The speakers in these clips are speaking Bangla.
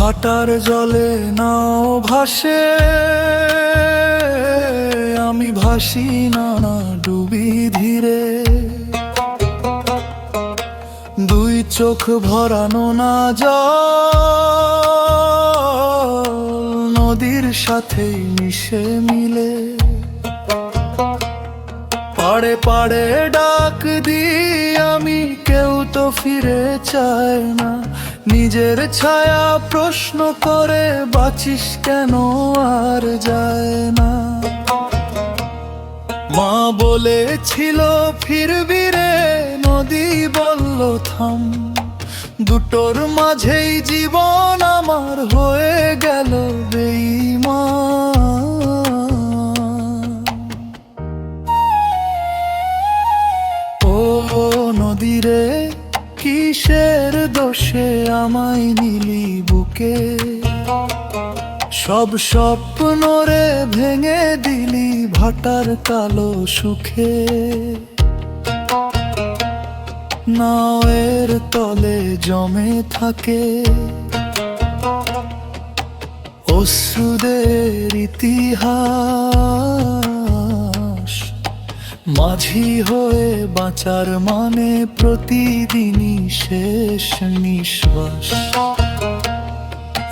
ভাটার জলে নাও ভাসে, আমি ভাসি না না ডুবি ধীরে। দুই চোখ ভরানো না জল, নদীর সাথে মিশে মিলে। পাড়ে পাড়ে ডাক দি আমি কেউ তো ফিরে চায় না। নিজের ছায়া প্রশ্ন করে, বাঁচিস কেন আর যায় না? মা বলেছিল, ফিরবি রে, নদী বলল, থাম। দুটোর মাঝেই জীবন আমার হয়ে গেল বেঈমান। ও নদীরে কিসের দোষে আমায় নিলি বুকে? সব স্বপ্ন রে ভেঙে দিলি ভাটার কালো সুখে। নাওয়ের তলে জমে থাকে অশ্রুদের ইতিহাস। মাঝি হয়ে বাঁচার মানে প্রতিদিনই শেষ নিঃশ্বাস।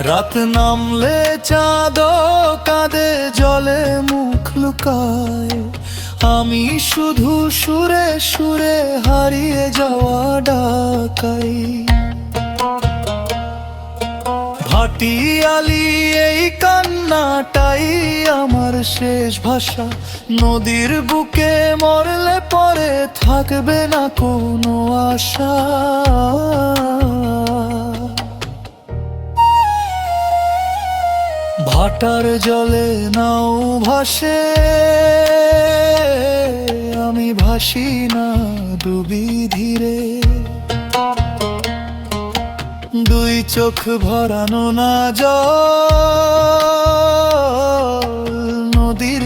রাত নামলে চাঁদ কাঁদে, জলে মুখ লুকায়। আমি শুধু সুরে সুরে হারিয়ে যাওয়া ডাকাই। ভাটিয়ালি এই কান্নাটাই শেষ ভাষা। নদীর বুকে মরলে পরে থাকবে না কোনো আশা। ভাটার জলে নাও ভাসে। আমি ভাসি না ডুবি ধীরে। দুই চোখ ভরানো না জল।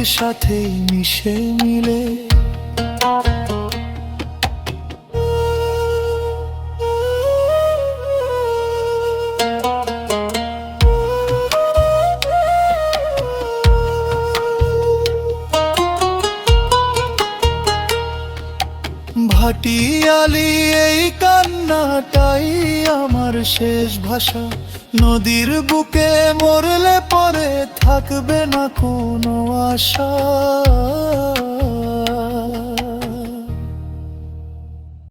নদীর সাথে মিশে মিলে। ভাটিয়ালি এই কান্নাটাই আমার শেষ ভাষা। নদীর বুকে মরলে পরে থাকবে না কোনো আশা।